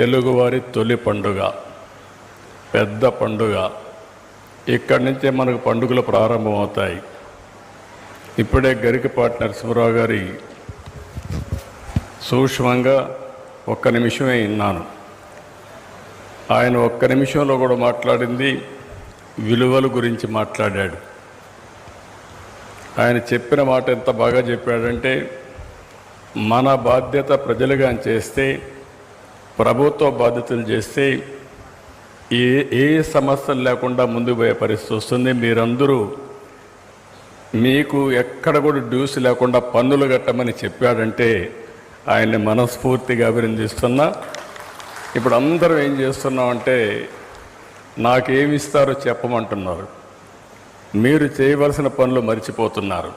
తెలుగువారి తొలి పండుగ పెద్ద పండుగ. ఇక్కడి నుంచే మనకు పండుగలు ప్రారంభమవుతాయి. ఇప్పుడే గరికపాటి నరసింహరావు గారి సూక్ష్మంగా ఒక్క నిమిషమే విన్నాను. ఆయన ఒక్క నిమిషంలో కూడా మాట్లాడింది విలువల గురించి మాట్లాడాడు. ఆయన చెప్పిన మాట ఎంత బాగా చెప్పాడంటే మన బాధ్యత ప్రజలుగా చేస్తే ప్రభుత్వ బాధ్యతలు చేస్తే ఏ ఏ సమస్యలు లేకుండా ముందుకు పోయే పరిస్థితి వస్తుంది. మీరందరూ మీకు ఎక్కడ కూడా డ్యూస్ లేకుండా పన్నులు కట్టమని చెప్పాడంటే ఆయన్ని మనస్ఫూర్తిగా అభినందిస్తున్నా. ఇప్పుడు అందరం ఏం చేస్తున్నామంటే నాకేమి ఇస్తారో చెప్పమంటున్నారు. మీరు చేయవలసిన పనులు మర్చిపోతున్నారు.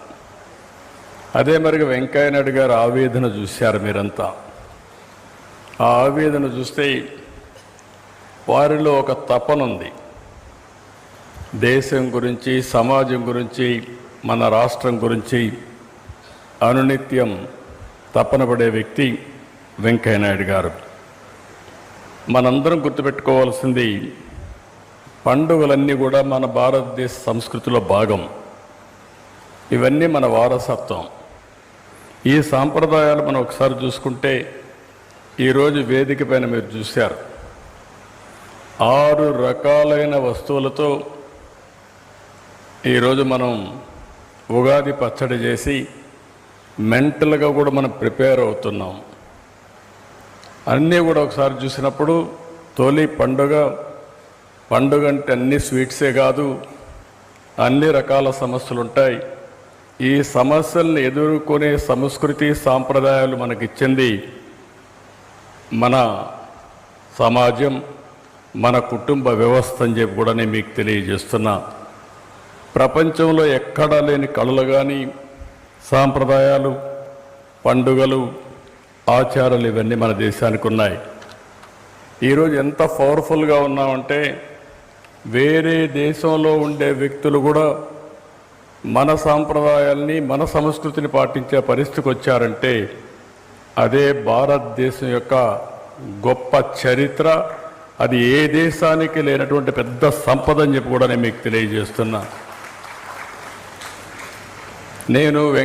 అదే మరిగా వెంకయ్యనాయుడు గారు ఆవేదన చూశారు మీరంతా. ఆ ఆవేదన చూస్తే వారిలో ఒక తపన ఉంది. దేశం గురించి సమాజం గురించి మన రాష్ట్రం గురించి అనునిత్యం తపన పడే వ్యక్తి వెంకయ్యనాయుడు గారు. మనందరం గుర్తుపెట్టుకోవాల్సింది పండుగలన్నీ కూడా మన భారతదేశ సంస్కృతిలో భాగం. ఇవన్నీ మన వారసత్వం. ఈ సాంప్రదాయాలు మనం ఒకసారి చూసుకుంటే ఈరోజు వేదిక పైన మీరు చూశారు. ఆరు రకాలైన వస్తువులతో ఈరోజు మనం ఉగాది పచ్చడి చేసి మెంటల్గా కూడా మనం ప్రిపేర్ అవుతున్నాం. అన్నీ కూడా ఒకసారి చూసినప్పుడు తొలి పండుగ పండుగ అంటే అన్ని స్వీట్సే కాదు అన్ని రకాల సమస్యలు ఉంటాయి ఈ సమస్యల్ని ఎదుర్కొనే సంస్కృతి సాంప్రదాయాలు మనకిచ్చింది మన సమాజం మన కుటుంబ వ్యవస్థ అని చెప్పి కూడా నేను మీకు తెలియజేస్తున్నా. ప్రపంచంలో ఎక్కడా లేని కళలు కానీ సాంప్రదాయాలు పండుగలు ఆచారాలు ఇవన్నీ మన దేశానికి ఉన్నాయి. ఈరోజు ఎంత పవర్ఫుల్గా ఉన్నామంటే వేరే దేశంలో ఉండే వ్యక్తులు కూడా మన సాంప్రదాయాల్ని మన సంస్కృతిని పాటించే పరిస్థితికి వచ్చారంటే అదే భారతదేశం యొక్క గొప్ప చరిత్ర అది ఏ దేశానికి లేనటువంటి పెద్ద సంపద అని చెప్పి కూడా నేను మీకు తెలియజేస్తున్నా. నేను వెంక